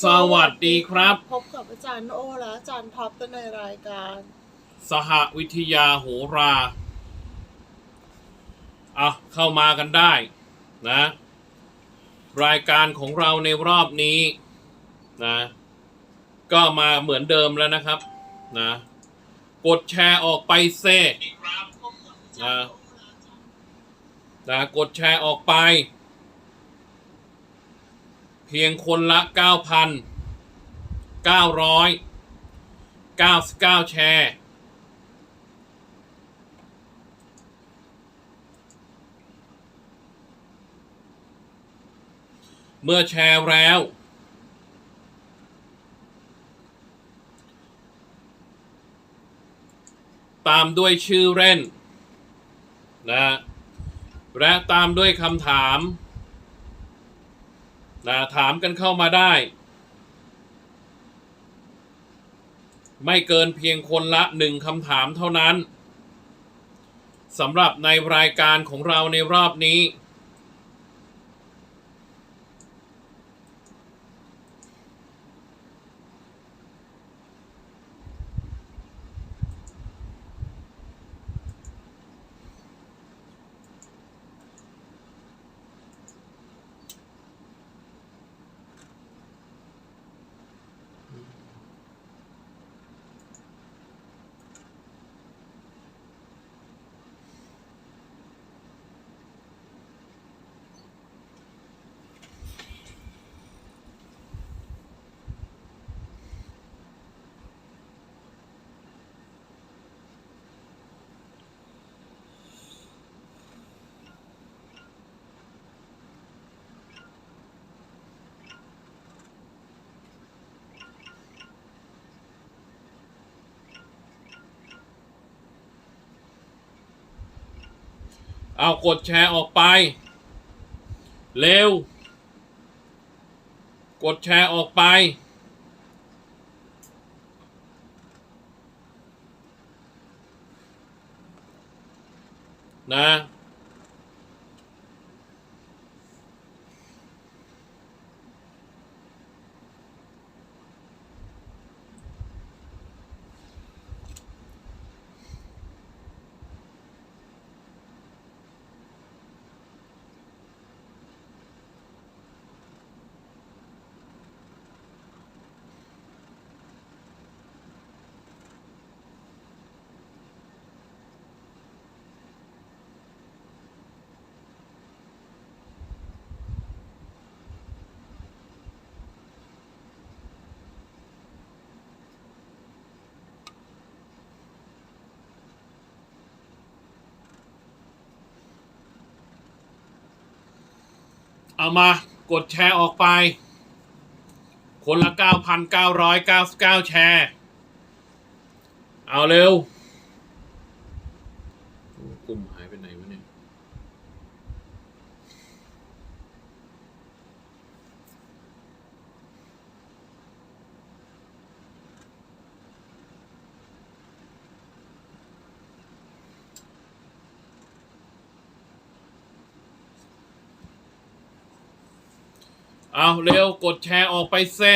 สวัสดีครับ พบกับอาจารย์โอและอาจารย์ท็อปในรายการ สหวิทยาโหราอะเข้ามากันได้นะ รายการของเราในรอบนี้นะ ก็มาเหมือนเดิมแล้วนะครับนะกดแชร์ออกไปเซ่นะนะกดแชร์ออกไปเพียงคนละ 9,999 แชร์ เมื่อแชร์แล้ว ตามด้วยชื่อเล่น นะ และตามด้วยคำถาม นะถามกันเข้ามาได้ ไม่เกินเพียงคนละหนึ่งคำถามเท่านั้นสำหรับในรายการของเราในรอบนี้ เอากดแชร์ออกไป เร็ว กดแชร์ออกไป นะ เอามากดแชร์ออกไป คนละ 9,999 แชร์ เอาเร็ว กลุ่มหายไปไหนวะเนี่ย เอาเร็วกดแชร์ออกไปเซ่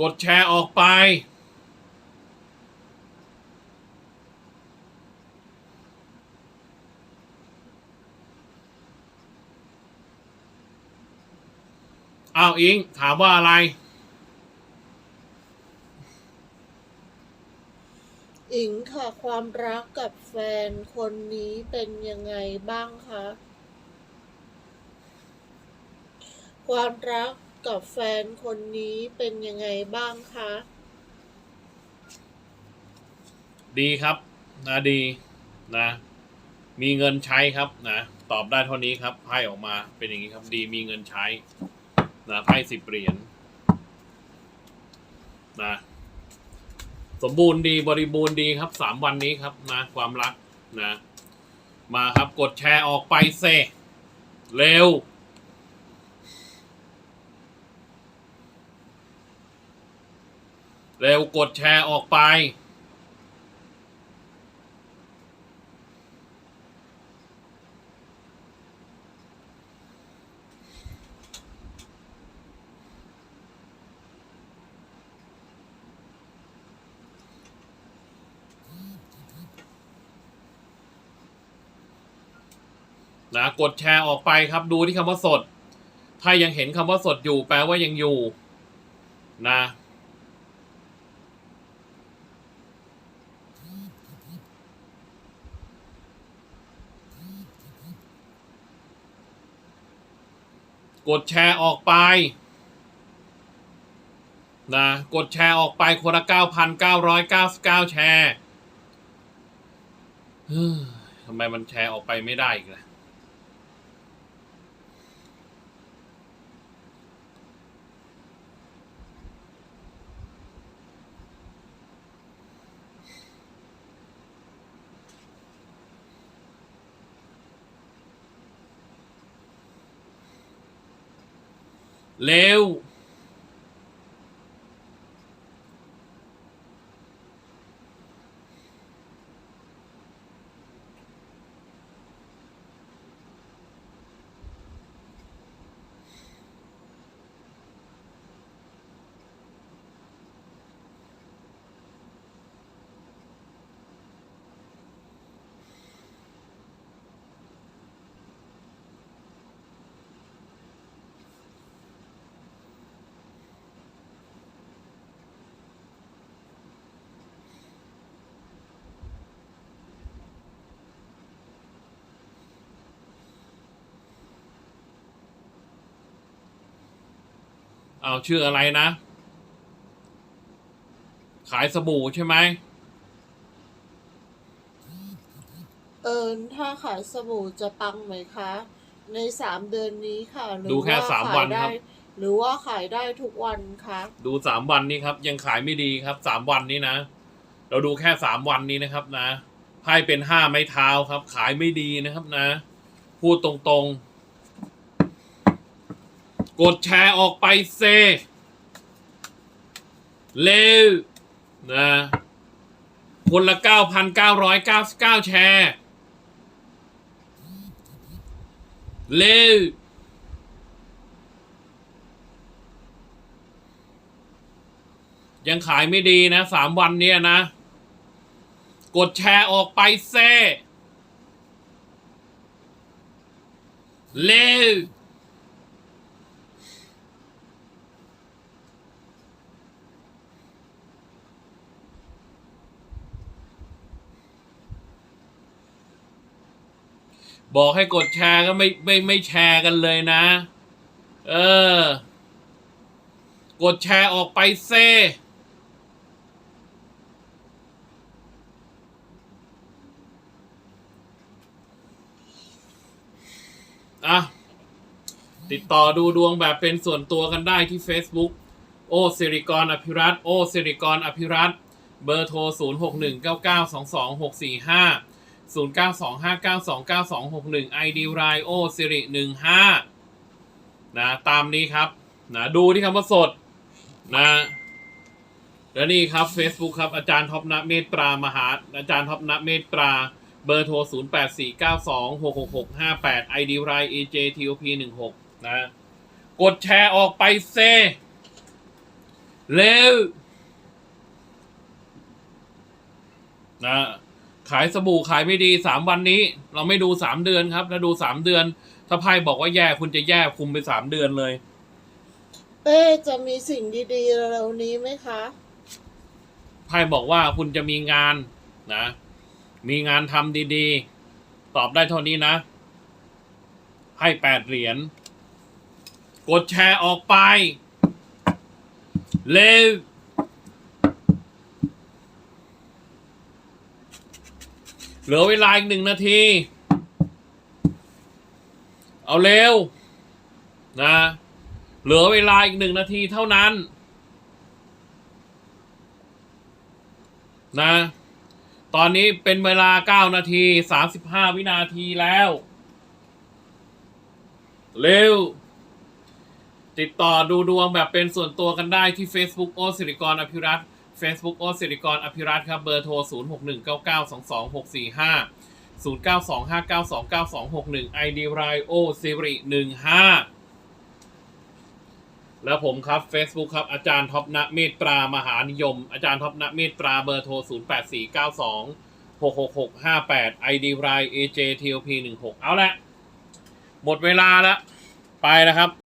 กดแชร์ออกไปเอาอิงถามว่าอะไร อิงค่ะความรักกับแฟนคนนี้เป็นยังไงบ้างคะความรักกับแฟนคนนี้เป็นยังไงบ้างคะดีครับนะดีนะ มีเงินใช้ครับนะตอบได้เท่านี้ครับไพ่ออกมาเป็นอย่างนี้ครับ ดีมีเงินใช้นะไพ่สิบเหรียญนะ สมบูรณ์ดีบริบูรณ์ดีครับสามวันนี้ครับนะความรักนะ มาครับกดแชร์ออกไปเซเร็ว เร็วกดแชร์ออกไป นะกดแชร์ออกไปครับดูที่คำว่าสด ถ้ายังเห็นคำว่าสดอยู่แปลว่ายังอยู่นะกดแชร์ออกไปนะกดแชร์ออกไปคนละ9,999 แชร์เฮ้ยทำไมมันแชร์ออกไปไม่ได้อีกล่ะ เร็ว เอาชื่ออะไรนะ ขายสบู่ใช่ไหมเอิญถ้าขายสบู่จะปังไหมคะ ในสามเดือนนี้ค่ะหรือดูแค่ว่าสามขายวันได้ครับหรือว่าขายได้ทุกวันคะดูสามวันนี้ครับ ยังขายไม่ดีครับสามวันนี้นะ เราดูแค่สามวันนี้นะครับนะไพ่เป็นห้าไม้เท้าครับ ขายไม่ดีนะครับนะ พูดตรงๆ กดแชร์ออกไปเซเร็วนะคนละ 9,999 แชร์เร็วยังขายไม่ดีนะสามวันเนี้ยนะ กดแชร์ออกไปเซ่เร็ว บอกให้กดแชร์ก็ไม่ไม่ไม่แชร์กันเลยนะ เออ กดแชร์ออกไปเซ่อะติดต่อดูดวงแบบเป็นส่วนตัวกันได้ที่ Facebook โอสิริกรอภิรัตโอสิริกรอภิรัตเบอร์โทร 0 0 9 2 5 9 2 9 2 6 1 ID รายโอสิริ15นะตามนี้ครับนะดูที่คำว่าสดนะและนี่ครับ Facebook ครับ อาจารย์ท็อปณเมตรามหาอาจารย์ท็อปณเมตราเบอร์โทร 0 8 4 9 2 6 6 6 5 8 ID ราย AJTOP 1 6นะกดแชร์ออกไปเซเร็วนะ ขายสบู่ขายไม่ดีสามวันนี้ เราไม่ดูสามเดือนครับ ถ้าดูสามเดือน ถ้าไพ่บอกว่าแย่คุณจะแย่คุมไปสามเดือนเลย เป้จะมีสิ่งดีๆเร็วๆนี้ไหมคะไพ่บอกว่าคุณจะมีงานนะ มีงานทำดีๆ ตอบได้เท่านี้นะ ให้แปดเหรียญกดแชร์ออกไปเร็ เหลือเวลาอีกหนึ่งนาที เอาเร็ว นะ เหลือเวลาอีกหนึ่งนาทีเท่านั้น นะ ตอนนี้เป็นเวลา9นาที35วินาทีแล้ว เร็ว ติดต่อดูดวงแบบเป็นส่วนตัวกันได้ที่ Facebook โอสิริกรอภิรัตน์ Facebook โอสิริกรอภิรัตครับเบอร์โทร 0 6 1 9 9 2 2 6 4 5 0 9 2 5 9 2 9 2 6 1 ID รายโอสิริ15 แล้วผมครับ Facebook ครับ อาจารย์ท็อปณเมตตรามหานิยม อาจารย์ท็อปณเมตตราเบอร์โทร 0 8 4 9 2 6 6 6 5 8 ID ราย AJTOP 16 เอาละหมดเวลาแล้ว ไปแล้วครับ